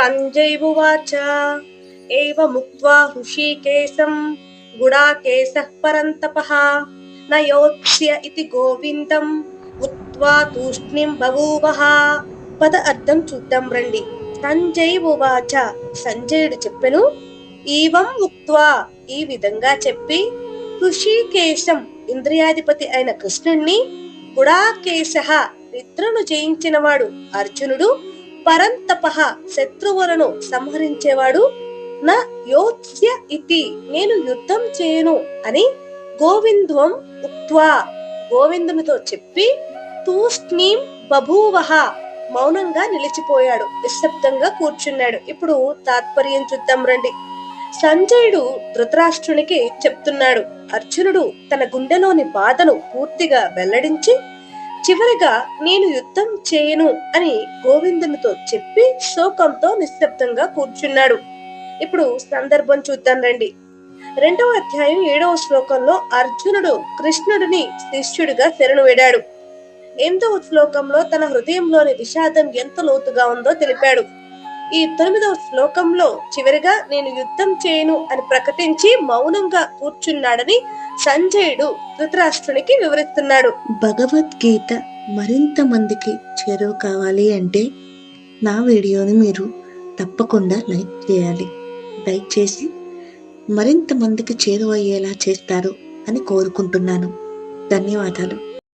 సంజయ్ ఏవముక్త్వా హృషీకేశం గుడాకేశः పరంతపः. న యోత్స్య ఇతి గోవిందం ఉత్వా తూష్ణిం బభూవః. పద అర్థం చూద్దాం రండి. సంజయ్ ఉవాచ సంజయుడు చెప్పెను. ఈవం ఉక్త్వా ఈ విధంగా చెప్పి ఋషికేశం ఇంద్రియాధిపతి అయిన కృష్ణుణ్ణి గుడాకేశ నిద్రను జయించినవాడు అర్జునుడు. పరంతప శత్రువులను సంహరించేవాడు నా యోత్స్య ఇతి నేను యుద్ధం చేయను అని గోవింద్వం ఉక్త్వా. గోవిందునితో చెప్పి తూష్ణీం బభూవహ మౌనంగా నిలిచిపోయాడు. నిశ్శబ్దంగా కూర్చున్నాడు. ఇప్పుడు తాత్పర్యం చూద్దాం రండి. సంజయుడు ధృతరాష్ట్రునికి చెప్తున్నాడు. అర్జునుడు తన గుండెలోని బాధను పూర్తిగా వెల్లడించి చివరిగా నేను యుద్ధం చేయను అని గోవిందునితో చెప్పి శోకంతో నిశ్శబ్దంగా కూర్చున్నాడు. ఇప్పుడు సందర్భం చూద్దాం రండి. రెండవ అధ్యాయం ఏడవ శ్లోకంలో అర్జునుడు కృష్ణుడిని శిష్యుడిగా శరణు వేడాడు. ఎనిమిదవ శ్లోకంలో తన హృదయంలోని విషాదం ఎంత లోతుగా ఉందో తెలిపాడు. ఈ తొమ్మిదవ శ్లోకంలో చివరిగా నేను యుద్ధం చేయను అని ప్రకటించి మౌనంగా కూర్చున్నాడని సంజయుడు ధృతరాష్ట్రునికి వివరిస్తున్నాడు. భగవద్గీత మరింత మందికి చేరువ కావాలి అంటే నా వీడియోని మీరు తప్పకుండా లైక్ చేయాలి. లైక్ చేసి మరింత మందికి చేరువయ్యేలా చేస్తారు అని కోరుకుంటున్నాను. ధన్యవాదాలు.